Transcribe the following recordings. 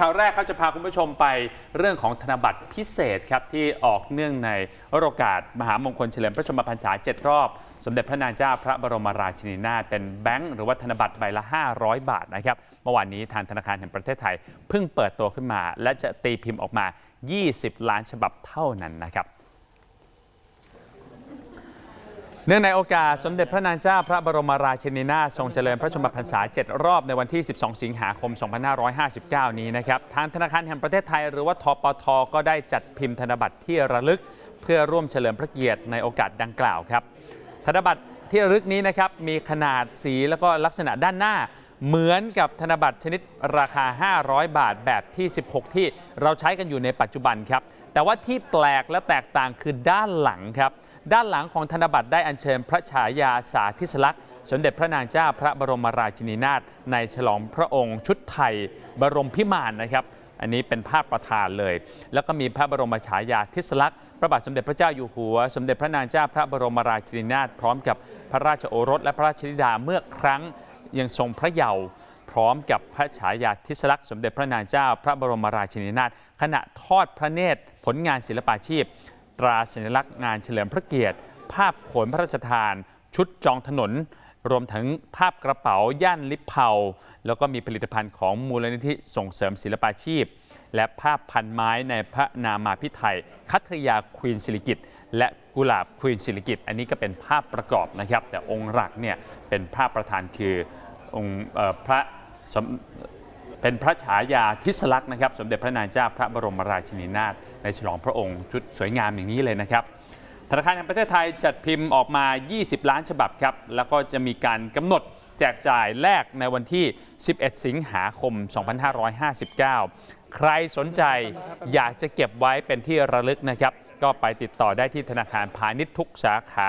ข่าวแรกเขาจะพาคุณผู้ชมไปเรื่องของธนบัตรพิเศษครับที่ออกเนื่องในโอกาสมหามงคลเฉลิมพระชนมพรรษา7รอบ สมเด็จพระนางเจ้าพระบรมราชินีนาถเป็นแบงค์หรือว่าธนบัตรใบละ 500 บาทนะครับเมื่อวานนี้ทางธนาคารแห่งประเทศไทยเพิ่งเปิดตัวขึ้นมา และจะตีพิมพ์ออกมา 20 ล้านฉบับเท่านั้นนะครับ เนื่องในโอกาสสมเด็จพระนางเจ้าพระบรมราชินีนาถทรงเจริญพระชนมพรรษา 7 รอบในวันที่ 12 สิงหาคม 2559 นี้นะครับทางธนาคารแห่งประเทศไทยหรือว่าทปท ก็ได้จัดพิมพ์ธนบัตรที่ระลึก เพื่อร่วมเฉลิมพระเกียรติในโอกาสดังกล่าวครับ ธนบัตรที่ระลึกนี้นะครับมีขนาดสีแล้วก็ลักษณะด้านหน้าเหมือนกับธนบัตรชนิดราคา 500 บาทแบบที่ 16 ที่เราใช้กันอยู่ในปัจจุบันครับแต่ว่าที่แปลกและแตกต่างคือด้านหลังครับ ด้านหลังของธนบัตรได้อัญเชิญพระฉายาสาธิสลักษณ์สมเด็จพระนางเจ้าพระบรมราชินีนาถในฉลองพระองค์ชุดไทย บรมพิมานนะครับ อันนี้เป็นภาพประธานเลย แล้วก็มีพระบรมฉายาทิศลักษณ์พระบาทสมเด็จพระเจ้าอยู่หัว สมเด็จพระนางเจ้าพระบรมราชินีนาถพร้อมกับพระราชโอรสและพระราชธิดาเมื่อครั้งยังทรงพระเยาว์พร้อมกับพระฉายาทิศลักษณ์สมเด็จพระนางเจ้า พระบรมราชินีนาถขณะทอดพระเนตรผลงานศิลปาชีพ ตราสัญลักษณ์งานเฉลิมพระเกียรติ ภาพโขนพระราชทาน ชุดจองถนน รวมถึงภาพกระเป๋าย่านลิปเผาแล้วก็มีผลิตภัณฑ์ของมูลนิธิส่งเสริมศิลปาชีพ และภาพพันไม้ในพระนามาพิไทยคัตยาควีนศิริกิตและกุหลาบควีนศิริกิตอันนี้ก็เป็นภาพประกอบนะครับ แต่องค์หลักเนี่ยเป็นภาพประธานคือองค์พระ เป็นพระฉายาทิศลักษณ์นะครับ สมเด็จพระนางเจ้าพระบรมราชินีนาถในฉลองพระองค์ชุดสวยงามอย่างนี้เลยนะครับธนาคารแห่งประเทศไทยจัดพิมพ์ออกมา 20 ล้านฉบับครับ แล้วก็จะมีการกำหนดแจกจ่ายแลกในวันที่ 11 สิงหาคม 2559 ใครสนใจอยากจะเก็บไว้เป็นที่ระลึกนะครับ ก็ไปติดต่อได้ที่ธนาคารพาณิชย์ทุกสาขา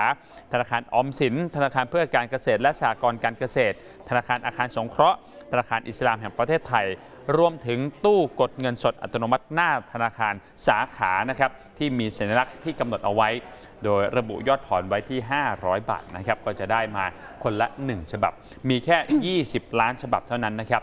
ธนาคารออมสิน ธนาคารเพื่อการเกษตรและสหกรณ์การเกษตร ธนาคารอาคารสงเคราะห์ ธนาคารอิสลามแห่งประเทศไทย รวมถึงตู้กดเงินสดอัตโนมัติหน้าธนาคารสาขานะครับที่มีสัญลักษณ์ที่กำหนดเอาไว้ โดยระบุยอดถอนไว้ที่ 500 บาทนะครับก็จะได้มาคนละ 1 ฉบับ มีแค่ 20 ล้านฉบับเท่านั้นนะครับ